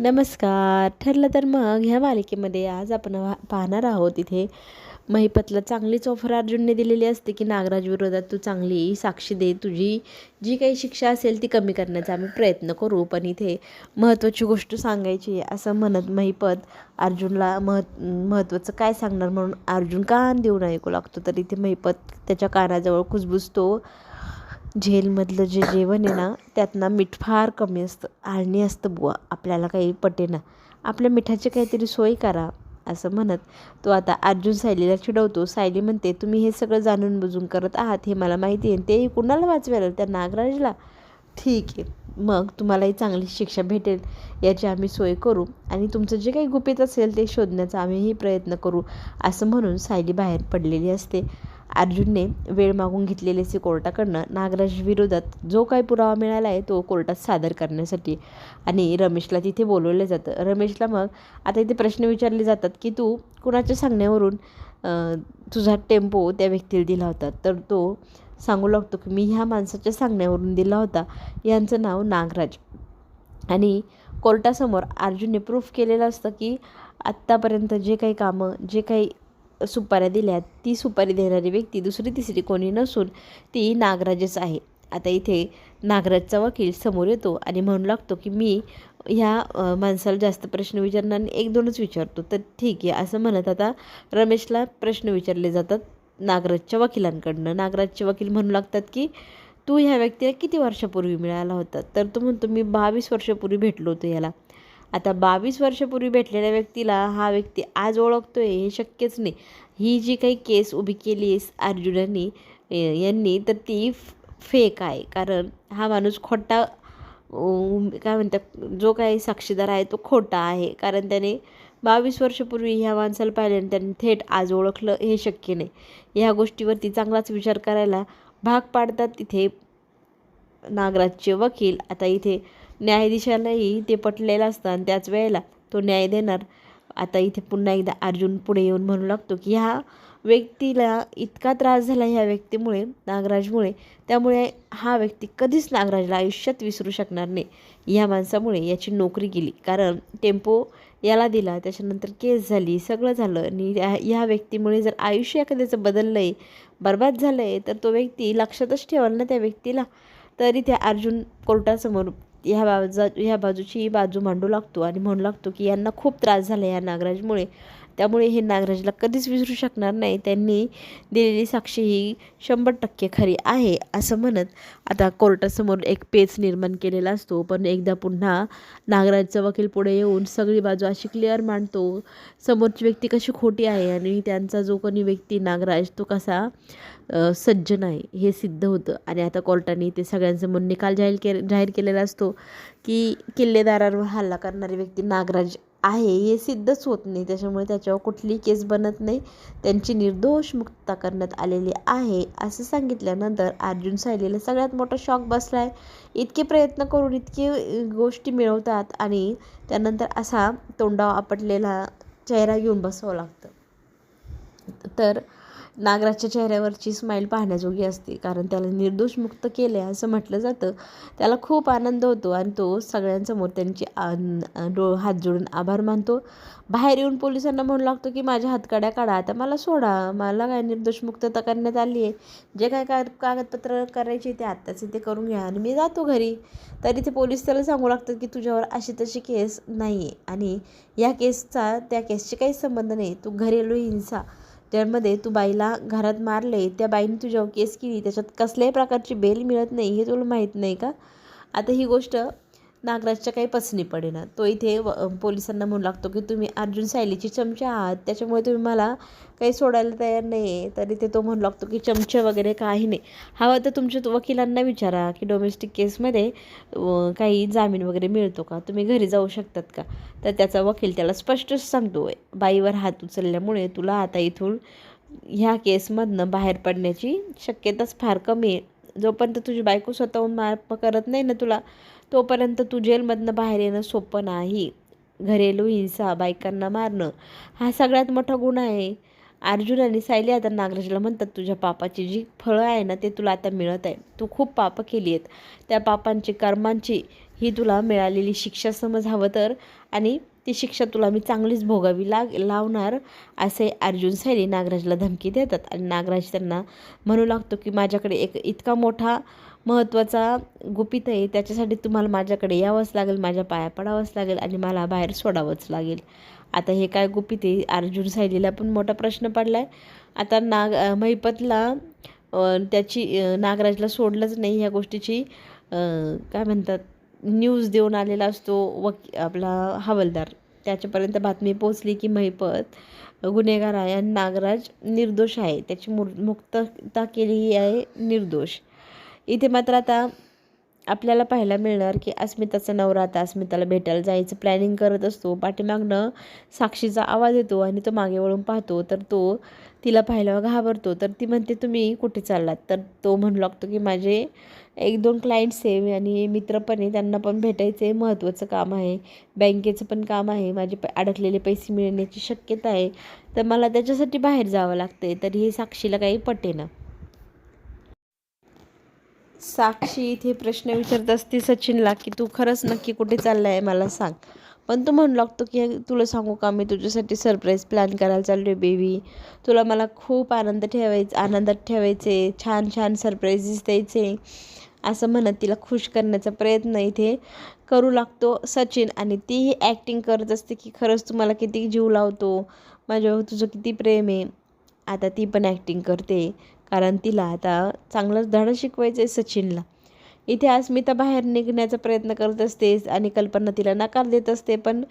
नमस्कार. ठरलं तर मग ह्या मालिकेमध्ये आज आपण पाहणार आहोत इथे महिपतला चांगलीच ऑफर अर्जुनने दिलेली असते की नागराज विरोधात तू चांगली साक्षी दे तुझी जी काही शिक्षा असेल ती कमी करण्याचा आम्ही प्रयत्न करू. पण इथे महत्त्वाची गोष्ट सांगायची असं म्हणत महिपत अर्जुनला महत् महत्त्वाचं काय सांगणार म्हणून अर्जुन कान देऊन ऐकू लागतो? तर इथे महिपत त्याच्या कानाजवळ कुजबुजतो झेलमधलं जे जेवण आहे ना त्यात ना मीठ फार कमी असतं. आळणी असतं बुवा. आपल्याला काही पटेना आपल्या मिठाची काहीतरी सोय करा असं म्हणत तो आता अर्जुन सायलीला चिडवतो. सायली म्हणते तुम्ही हे सगळं जाणून बुजून करत आहात हे मला माहिती आहे. तेही कुणाला वाचवायला? त्या नागराजला. ठीक आहे. मग तुम्हालाही चांगली शिक्षा भेटेल. याची आम्ही सोय करू आणि तुमचं जे काही गुपित असेल ते शोधण्याचा आम्हीही प्रयत्न करू असं म्हणून सायली बाहेर पडलेली असते. अर्जुनने वेळ मागून घेतलेले सी कोर्टाकडनं नागराज विरोधात जो काही पुरावा मिळाला आहे तो कोर्टात सादर करण्यासाठी आणि रमेशला तिथे बोलवलं जातं. रमेशला मग आता इथे प्रश्न विचारले जातात की तू कुणाच्या सांगण्यावरून तुझा टेम्पो त्या व्यक्तीला दिला होता? तर तो सांगू लागतो की मी ह्या माणसाच्या सांगण्यावरून दिला होता. यांचं नाव नागराज. आणि कोर्टासमोर अर्जुनने प्रूफ केलेलं असतं की आत्तापर्यंत जे काही कामं जे काही सुपाऱ्या दिल्यात ती सुपारी देणारी व्यक्ती दुसरी तिसरी कोणी नसून ती नागराजच आहे. आता इथे नागराजचा वकील समोर येतो आणि म्हणू लागतो की मी ह्या माणसाला जास्त प्रश्न विचारणार आणि एक दोनच विचारतो. तर ठीक आहे असं म्हणत आता रमेशला प्रश्न विचारले जातात नागराजच्या वकिलांकडनं. नागराजचे वकील म्हणू लागतात की तू ह्या व्यक्तीला किती वर्षापूर्वी मिळाला होता? तर तो म्हणतो मी बावीस वर्षापूर्वी भेटलो होतो याला आता बावीस वर्षापूर्वी भेटलेल्या व्यक्तीला हा व्यक्ती आज ओळखतो आहे हे शक्यच नाही. ही जी काही केस उभी केली आहे अर्जुनाने यांनी तर ती फेक आहे. कारण हा माणूस खोटा काय म्हणतात जो काही साक्षीदार आहे तो खोटा आहे. कारण त्याने बावीस वर्षापूर्वी ह्या माणसाला पाहिले आणि त्यांनी थेट आज ओळखलं हे शक्य नाही. ह्या गोष्टीवरती चांगलाच विचार करायला भाग पाडतात तिथे नागराजचे वकील. आता इथे न्यायाधीशालाही ते पटलेलं असतं आणि त्याच वेळेला तो न्याय देणार. आता इथे पुन्हा एकदा अर्जुन पुढे येऊन म्हणू लागतो की ह्या व्यक्तीला इतका त्रास झाला ह्या व्यक्तीमुळे नागराजमुळे त्यामुळे हा व्यक्ती कधीच नागराजला आयुष्यात विसरू शकणार नाही. ह्या माणसामुळे याची नोकरी गेली. कारण टेम्पो याला दिला त्याच्यानंतर केस झाली सगळं झालं आणि ह्या ह्या व्यक्तीमुळे जर आयुष्य एखाद्याचं बदललं आहे बर्बाद झालं आहे तर तो व्यक्ती लक्षातच ठेवाल ना त्या व्यक्तीला. तरी त्या अर्जुन कोर्टासमोर ह्या बाजू ह्या बाजूची बाजू मांडू लागतो आणि म्हणू लागतो की यांना खूप त्रास झाला या नागराजमुळे. त्यामुळे हे नागराजला कधीच विसरू शकणार नाही. त्यांनी दिलेली साक्षी ही शंभर टक्के खरी आहे असं म्हणत आता कोर्टासमोर एक पेच निर्माण केलेला असतो. पण एकदा पुन्हा नागराजचा वकील पुढे येऊन सगळी बाजू अशी क्लिअर मांडतो. समोरची व्यक्ती कशी खोटी आहे आणि त्यांचा जो कोणी व्यक्ती नागराज तो कसा सज्जन आहे हे सिद्ध होतं. आणि आता कोर्टाने ते सगळ्यांसमोर निकाल जाहीर के जाहीर केलेला असतो की किल्लेदारांवर हल्ला करणारी व्यक्ती नागराज आहे हे सिद्धच होत नाही. त्याच्यामुळे त्याच्यावर कुठलीही केस बनत नाही. त्यांची निर्दोष मुक्तता करण्यात आलेली आहे असं सांगितल्यानंतर अर्जुन सायलीला सगळ्यात मोठा शॉक बसला आहे. इतके प्रयत्न करून इतके गोष्टी मिळवतात आणि त्यानंतर असा तोंडावर आपटलेला चेहरा घेऊन बसावं लागतं. तर नागराजच्या चेहऱ्यावरची स्माईल पाहण्याजोगी असते. कारण त्याला निर्दोष मुक्त केले असं म्हटलं जातं. त्याला खूप आनंद होतो आणि तो सगळ्यांसमोर त्यांची डो हात जोडून आभार मानतो. बाहेर येऊन पोलिसांना म्हणू लागतो की माझ्या हातकड्या काढा. आता मला सोडा. मला काय निर्दोष मुक्तता करण्यात आली आहे? जे काय का कागदपत्र करायचे ते आत्ताचे ते करून घ्या आणि मी जातो घरी. तरी ते पोलीस त्याला सांगू लागतात की तुझ्यावर अशी तशी केस नाही आहे आणि या केसचा त्या केसशी काही संबंध नाही. तू घरेलू हिंसा ज्यामध्ये तू बाईला घरात मारले त्या बाईने तुझ्यावर केस केली त्याच्यात कसल्याही प्रकारची बेल मिळत नाही हे तुला माहीत नाही का? आता ही गोष्ट नागराजच्या काही पसनी पडेना. तो इथे व पोलिसांना म्हणू लागतो की तुम्ही अर्जुन सायलीची चमचे आहात त्याच्यामुळे तुम्ही मला काही सोडायला तयार नाही आहे तरी ते तो म्हणू लागतो की चमचे वगैरे काही नाही. हवं तर तुमच्या वकिलांना विचारा की डोमेस्टिक केसमध्ये काही जामीन वगैरे मिळतो का? तुम्ही घरी जाऊ शकतात का? तर त्याचा वकील त्याला स्पष्टच सांगतो बाईवर हात उचलल्यामुळे तुला आता इथून ह्या केसमधनं बाहेर पडण्याची शक्यताच फार कमी आहे. जोपर्यंत तुझी बायको स्वतःहून माफ करत नाही ना तुला तोपर्यंत तू जेलमधनं बाहेर येणं सोपं नाही. घरेलू हिंसा बायकांना मारणं हा सगळ्यात मोठा गुन्हा आहे. अर्जुन आणि सायली आता नागराजला म्हणतात तुझ्या पापाची जी फळं आहे ना ते तुला आता मिळत आहे. तू खूप पापं केली आहेत. त्या पापांची कर्मांची ही तुला मिळालेली शिक्षा समज हवं तर आणि ती शिक्षा तुला मी चांगलीच भोगावी लाग लावणार असे अर्जुन सायली नागराजला धमकी देतात. आणि नागराज त्यांना म्हणू लागतो की माझ्याकडे एक इतका मोठा महत्त्वाचा गुपित आहे. त्याच्यासाठी तुम्हाला माझ्याकडे यावंच लागेल माझ्या पाया पडावंच लागेल आणि मला बाहेर सोडावंच लागेल. आता हे काय गुपित आहे? अर्जुन सायलीला पण मोठा प्रश्न पडला आहे आता नाग महिपतला त्याची नागराजला सोडलंच नाही ह्या गोष्टीची. काय म्हणतात? न्यूज देऊन आलेला असतो वक आपला हवलदार. त्याच्यापर्यंत बातमी पोचली की महिपत गुन्हेगार आहे आणि नागराज निर्दोष आहे. त्याची मु मुक्तता केली आहे निर्दोष. इथे मात्र आता आपल्याला पाहायला मिळणार की अस्मिताचा नवरा आता अस्मिताला भेटायला जायचं प्लॅनिंग करत असतो. पाठीमागनं साक्षीचा आवाज येतो आणि तो मागे वळून पाहतो. तर तो तिला पाहायला घाबरतो. तर ती म्हणते तुम्ही कुठे चाललात? तर तो म्हणू लागतो की माझे एक दोन क्लायंट्स आहे आणि मित्र पण आहे. त्यांना पण भेटायचं आहे. महत्त्वाचं काम आहे. बँकेचं पण काम आहे. माझे प अडकलेले पैसे मिळण्याची शक्यता आहे. तर मला त्याच्यासाठी बाहेर जावं लागतं आहे तर हे साक्षीला काही पटेना. साक्षी इथे प्रश्न विचारत असते सचिनला की तू खरंच नक्की कुठे चालला आहे मला सांग. पण तो म्हणू लागतो की तुला सांगू का? मी तुझ्यासाठी सरप्राईज प्लॅन करायला चाललो आहे बेबी तुला मला खूप आनंद ठेवायचं आनंदात ठेवायचे छान छान सरप्राईजेस द्यायचे. असं म्हणत तिला खुश करण्याचा प्रयत्न इथे करू लागतो सचिन आणि तीही ॲक्टिंग करत असते की खरंच तुम्हाला किती जीव लावतो. माझ्यावर तुझं किती प्रेम आहे. आता ती पण ॲक्टिंग करते. कारण तिला आता चांगलंच धडं शिकवायचं आहे सचिनला. इथे अस्मिता बाहेर निघण्याचा प्रयत्न करत असते आणि कल्पना तिला नकार देत असते पण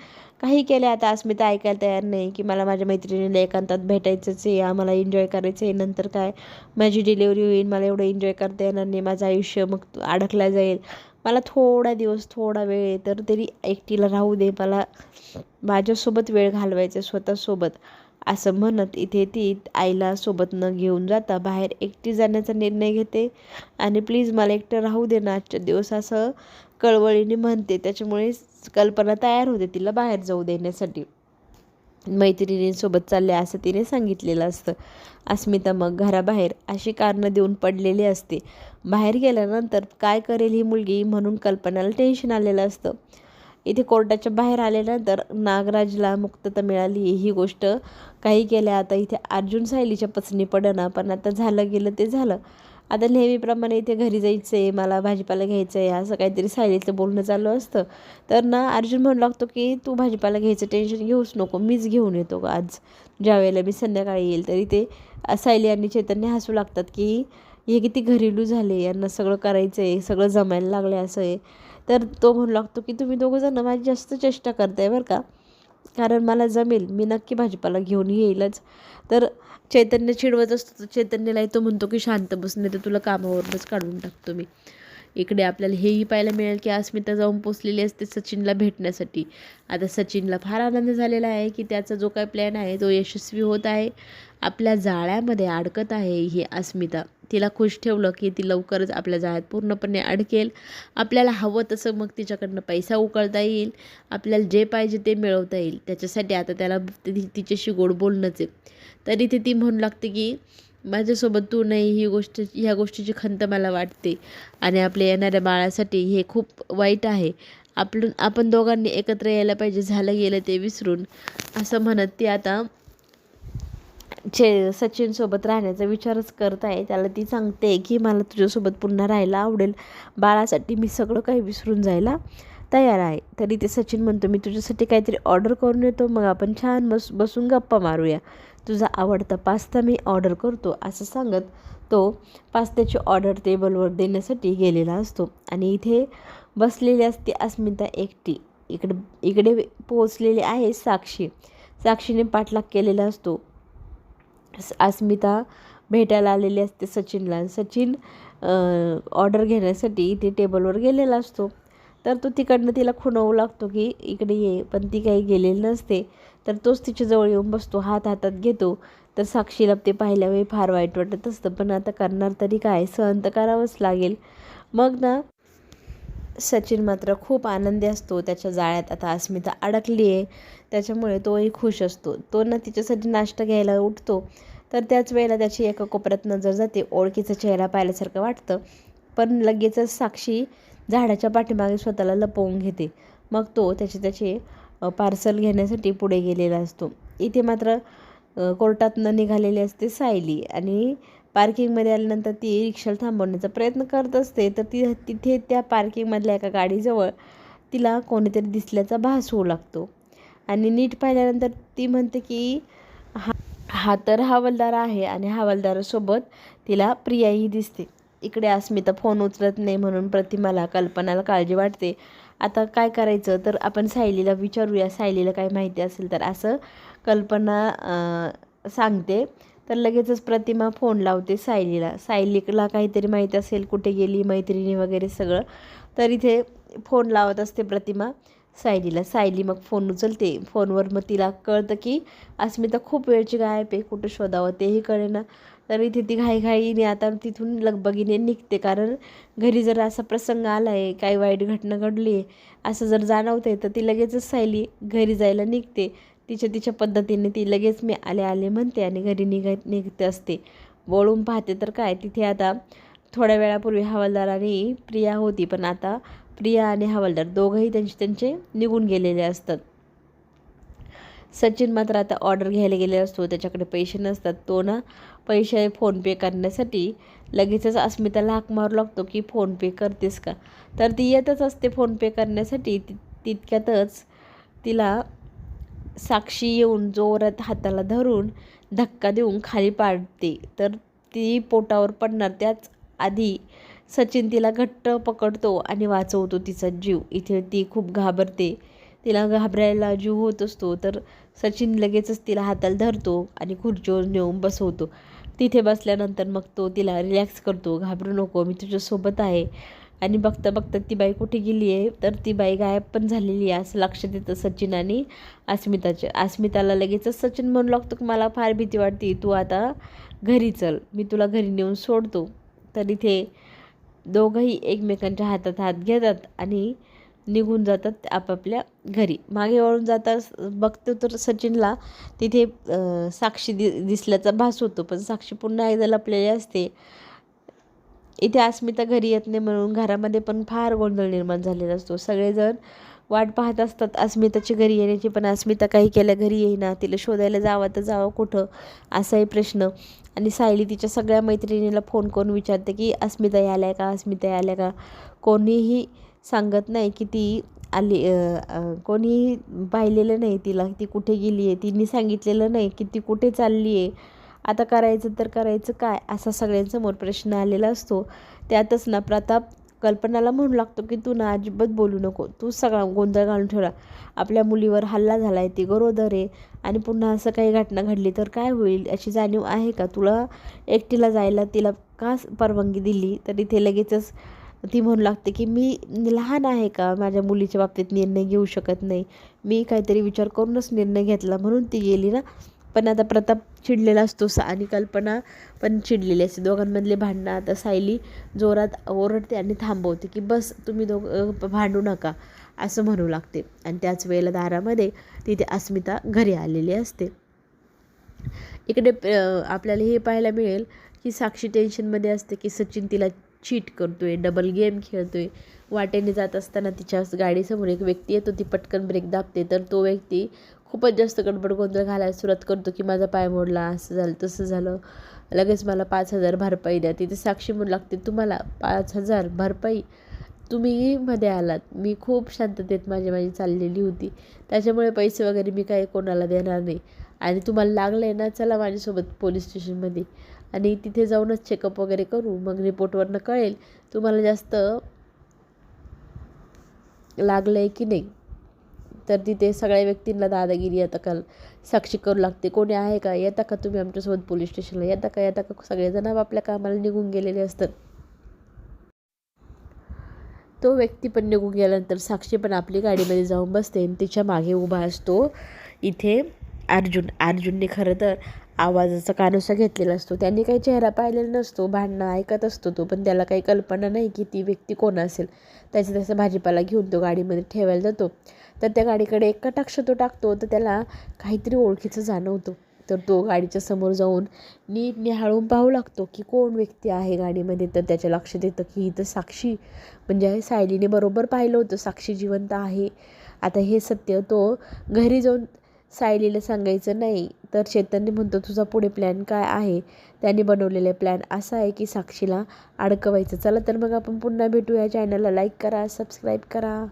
काही केले आता अस्मिता ऐकायला तयार नाही की मला माझ्या मैत्रिणीला एकांतात भेटायचंच आहे आम्हाला एन्जॉय करायचं आहे नंतर काय? माझी डिलेवरी होईल मला एवढं एन्जॉय करता येणार नाही माझं आयुष्य मग अडकला जाईल. मला थोडा दिवस थोडा वेळ तर तरी एकटीला राहू दे मला माझ्यासोबत वेळ घालवायचा स्वतःसोबत. असं म्हणत इथे ती आईला सोबत न घेऊन जाता बाहेर एकटी जाण्याचा निर्णय घेते. आणि प्लीज मला एकटं राहू दे ना आजच्या दिवस असं कळवळीने म्हणते. त्याच्यामुळे कल्पना तयार होते तिला बाहेर जाऊ देण्यासाठी. मैत्रिणींसोबत चालले असं तिने सांगितलेलं असतं. अस्मिता मग घराबाहेर अशी कारणं देऊन पडलेली असते. बाहेर गेल्यानंतर काय करेल ही मुलगी म्हणून कल्पनाला टेन्शन आलेलं असतं. इथे कोर्टाच्या बाहेर आल्यानंतर नागराजला मुक्तता मिळाली. ही गोष्ट काही केल्या आता इथे अर्जुन सायलीच्या पचनी पडणं पण आता झालं गेलं ते झालं. आता नेहमीप्रमाणे इथे घरी जायचं आहे मला भाजीपाला घ्यायचं आहे असं काहीतरी सायलीचं बोलणं चालू असतं. तर ना अर्जुन म्हणू लागतो की तू भाजीपाला घ्यायचं टेन्शन घेऊच नको मीच घेऊन येतो का आज. ज्या वेळेला मी संध्याकाळी येईल. तरी ते सायली आणि चैतन्य हसू लागतात की हे किती घरेलू झाले यांना सगळं करायचं आहे सगळं जमायला लागलं असं आहे. तर तो म्हणू लागतो की तुम्ही दोघंजणं माझी जास्त चेष्टा करताय बरं का. कारण मला जमेल मी नक्की भाजीपाला घेऊन येईलच. तर चैतन्य चिडवत असतो तर चैतन्यलाही तो म्हणतो की शांत बस नाही तर तुला कामावरूनच काढून टाकतो मी. इकडे आपल्याला हेही पाहायला मिळेल की अस्मिता जाऊन पोचलेली असते सचिनला भेटण्यासाठी. आता सचिनला फार आनंद झालेला आहे की त्याचा जो काही प्लॅन आहे तो यशस्वी होत आहे. आपल्या जाळ्यामध्ये अडकत आहे ही अस्मिता. तिला खुश ठेवलं की ती लवकरच आपल्या जाळ्यात पूर्णपणे अडकेल. आपल्याला हवं तसं मग तिच्याकडनं पैसा उकळता येईल. आपल्याला जे पाहिजे ते मिळवता येईल. त्याच्यासाठी आता त्याला तिच्याशी गोड बोलणंच आहे. तरी ते ती म्हणू लागते की माझ्यासोबत तू नाही ही गोष्ट ह्या गोष्टीची खंत मला वाटते. आणि आपल्या येणाऱ्या बाळासाठी हे खूप वाईट आहे. आपण आपण दोघांनी एकत्र यायला पाहिजे झालं गेलं ते विसरून. असं म्हणत ती आता चे सचिनसोबत राहण्याचा विचारच करत आहे. त्याला ती सांगते की मला तुझ्यासोबत पुन्हा राहायला आवडेल. बाळासाठी मी सगळं काही विसरून जायला तयार आहे. तरी ते सचिन म्हणतो मी तुझ्यासाठी काहीतरी ऑर्डर करून येतो. मग आपण छान बस बसून गप्पा मारूया. तुझा आवडता पास्ता मी ऑर्डर करतो असं सांगत तो पास्त्याची ऑर्डर टेबलवर देण्यासाठी गेलेला असतो. आणि इथे बसलेली असते अस्मिता एकटी. इकडे इकडे पोचलेली आहे साक्षी. साक्षीने पाठलाग केलेला असतो. अस्मिता भेटायला आलेली असते सचिनला. सचिन ऑर्डर घेण्यासाठी इथे टेबलवर गेलेला असतो. तर तो तिकडनं तिला खुणवू लागतो की इकडे ये पण ती काही गेलेली नसते. तर तोच तिच्या जवळ येऊन बसतो हात हातात घेतो. तर साक्षीला ते पाहिल्यावेळी फार वाईट वाटत असतं पण आता करणार तरी काय? सहन तर करावंच लागेल. मग ना सचिन मात्र खूप आनंदी असतो. त्याच्या जाळ्यात आता अस्मिता अडकली आहे त्याच्यामुळे तोही खुश असतो. तो ना तिच्यासाठी नाश्ता घ्यायला उठतो. तर त्याच वेळेला त्याची एका कोपऱ्यात नजर जाते. ओळखीचा चेहरा पाहिल्यासारखं वाटतं. पण लगेचच साक्षी झाडाच्या पाठीमागे स्वतःला लपवून घेते. मग तो त्याचे त्याचे पार्सल घेण्यासाठी पुढे गेलेला असतो. इथे मात्र कोर्टातनं निघालेली असते सायली. आणि पार्किंगमध्ये आल्यानंतर ती रिक्षाला थांबवण्याचा प्रयत्न करत असते. तर ती तिथे त्या पार्किंगमधल्या एका गाडीजवळ तिला कोणीतरी दिसल्याचा भास होऊ लागतो. आणि नीट पाहिल्यानंतर ती म्हणते की हा हा तर हवालदार आहे आणि हवालदारासोबत तिला प्रियाही दिसते. इकडे अस्मिता फोन उचलत नाही म्हणून प्रतिमाला कल्पनाला काळजी वाटते. आता काय करायचं? तर आपण सायलीला विचारूया. सायलीला काय माहिती असेल तर असं कल्पना सांगते. तर लगेचच प्रतिमा फोन लावते सायलीला. सायलीला काहीतरी माहीत असेल कुठे गेली मैत्रिणी वगैरे सगळं. तर इथे फोन लावत असते प्रतिमा सायलीला. सायली मग फोन उचलते. फोनवर मग तिला कळतं की अस्मिता खूप वेळची गायब आहे कुठं शोधावं तेही कळेना. तर इथे ती घाईघाईने आता तिथून लगबगीने निघते कारण घरी जर असा प्रसंग आला आहे काही वाईट घटना घडली आहे असं जर जाणवते तर ती लगेचच सायली घरी जायला निघते. तिच्या तिच्या पद्धतीने ती लगेच मी आले आले म्हणते आणि घरी निघ निघते असते. वळून पाहते तर काय तिथे आता थोड्या वेळापूर्वी हवालदार आणि प्रिया होती पण आता प्रिया आणि हवालदार दोघंही त्यांचे त्यांचे निघून गेलेले असतात. सचिन मात्र आता ऑर्डर घ्यायला गेलेला असतो त्याच्याकडे पैसे नसतात. तो ना पैसे फोनपे करण्यासाठी लगेचच अस्मिताला हाक मारू लागतो की फोनपे करतेस का? तर ती येतच असते फोनपे करण्यासाठी. तितक्यातच तिला साक्षी येऊन जोरात हाताला धरून धक्का देऊन खाली पाडते. तर ती पोटावर पडणार त्याच आधी सचिन तिला घट्ट पकडतो आणि वाचवतो तिचा जीव. इथे ती खूप घाबरते. तिला घाबरायला जीव होत असतो तर सचिन लगेचच तिला हाताला धरतो आणि खुर्चीवर नेऊन बसवतो. तिथे बसल्यानंतर मग तो तिला रिलॅक्स करतो. घाबरू नको मी तुझ्यासोबत आहे. आणि बघता बघता ती बाई कुठे गेली आहे? तर ती बाई गायब पण झालेली आहे असं लक्ष देतं सचिन आणि अस्मिताचे. अस्मिताला लगेचच सचिन म्हणू लागतो की मला फार भीती वाटते तू आता घरी चल मी तुला घरी नेऊन सोडतो. तर इथे दोघंही एकमेकांच्या हातात हात घेतात आणि निघून जातात आपापल्या घरी. मागे वळून जाता बघतो तर सचिनला तिथे साक्षी दि दिसल्याचा भास होतो पण साक्षी पुन्हा एकदा लपलेली असते. इथे अस्मिता घरी येत नाही म्हणून घरामध्ये पण फार गोंधळ निर्माण झालेला असतो. सगळेजण वाट पाहत असतात अस्मिताची घरी येण्याची पण अस्मिता काही केल्या घरी येईना तिला शोधायला जावं तर जावं कुठं? असाही प्रश्न. आणि सायली तिच्या सगळ्या मैत्रिणीला फोन करून विचारते की अस्मिता आल्या का? अस्मिता आल्या का? कोणीही सांगत नाही की ती आली कोणीही पाहिलेलं नाही तिला. ती कुठे गेली आहे तिने सांगितलेलं नाही की ती कुठे चालली आहे आता करायचं तर करायचं काय? असा सगळ्यांसमोर प्रश्न आलेला असतो. त्यातच ना प्रताप कल्पनाला म्हणू लागतो की तू ना अजिबात बोलू नको. तू सगळा गोंधळ घालून ठेवला. आपल्या मुलीवर हल्ला झाला आहे ती गरोदर आहे आणि पुन्हा असं काही घटना घडली तर काय होईल? अशी जाणीव आहे का? तुला एकटीला जायला तिला का परवानगी दिली? तर इथे लगेचच ती म्हणू लागते की मी लहान आहे का? माझ्या मुलीच्या बाबतीत निर्णय घेऊ शकत नाही. मी काहीतरी विचार करूनच निर्णय घेतला म्हणून ती गेली ना. पण आता प्रताप चिडलेला असतो आणि कल्पना पण चिडलेली असते. दोघांमधले भांडणं आता सायली जोरात ओरडते आणि थांबवते की बस तुम्ही दोघ भांडू नका असं म्हणू लागते. आणि त्याच वेळेला दारामध्ये तिथे अस्मिता घरी आलेली असते. इकडे आपल्याला हे पाहायला मिळेल की साक्षी टेन्शनमध्ये असते की सचिन तिला चीट करतोय डबल गेम खेळतोय. वाटेने जात असताना तिच्या गाडीसमोर एक व्यक्ती येतो ती पटकन ब्रेक दाबते. तर तो व्यक्ती खूपच जास्त गडबड गोंधळ घालायला सुरुवात करतो की माझा पाय मोडला असं झालं तसं झालं. लगेच मला पाच हजार भरपाई द्या. तिथे साक्षी म्हणू लागते तुम्हाला पाच हजार भरपाई? तुम्ही मध्ये आलात. मी खूप शांततेत माझी माझी चाललेली होती. त्याच्यामुळे पैसे वगैरे मी काही कोणाला देणार नाही. आणि तुम्हाला लागलं आहे ना चला माझ्यासोबत पोलीस स्टेशनमध्ये. आणि तिथे जाऊनच चेकअप वगैरे करू. मग रिपोर्टवरनं कळेल तुम्हाला जास्त लागलं आहे की नाही. तर तिथे सगळ्या व्यक्तींना दादागिरी आता काल साक्षी करू लागते. कोणी आहे का? येता का तुम्ही आमच्यासोबत पोलीस स्टेशनला? येता का? येता का? सगळेजण आपल्या कामाला निघून गेलेले असतात. तो व्यक्ती पण निघून गेल्यानंतर साक्षी पण आपली गाडीमध्ये जाऊन बसते आणि तिच्यामागे उभा असतो. इथे अर्जुन. अर्जुनने खरं तर आवाजाचा कानोसा घेतलेला असतो. त्यांनी काही चेहरा पाहिलेला नसतो. भांडणं ऐकत असतो तो पण त्याला काही कल्पना नाही की ती व्यक्ती कोण असेल. त्याचा त्याचा भाजीपाला घेऊन तो गाडीमध्ये ठेवायला जातो. तर त्या गाडीकडे एक कटाक्ष तो टाकतो तर त्याला काहीतरी ओळखीचं जाणवतो. तर तो गाडीच्या समोर जाऊन नीट निहाळून पाहू लागतो की कोण व्यक्ती आहे गाडीमध्ये. तर त्याच्या लक्षात येतं की इथं साक्षी म्हणजे सायलीने बरोबर पाहिलं होतं साक्षी जिवंत आहे. आता हे सत्य तो घरी जाऊन सायलीला सांगायचं नाही तर चेतनने म्हणतो तुझा पुढे प्लॅन काय आहे? त्याने बनवलेले प्लॅन असा आहे की साक्षीला अडकवायचं. चला तर मग आपण पुन्हा भेटूया. चॅनलला लाईक करा सबस्क्राईब करा.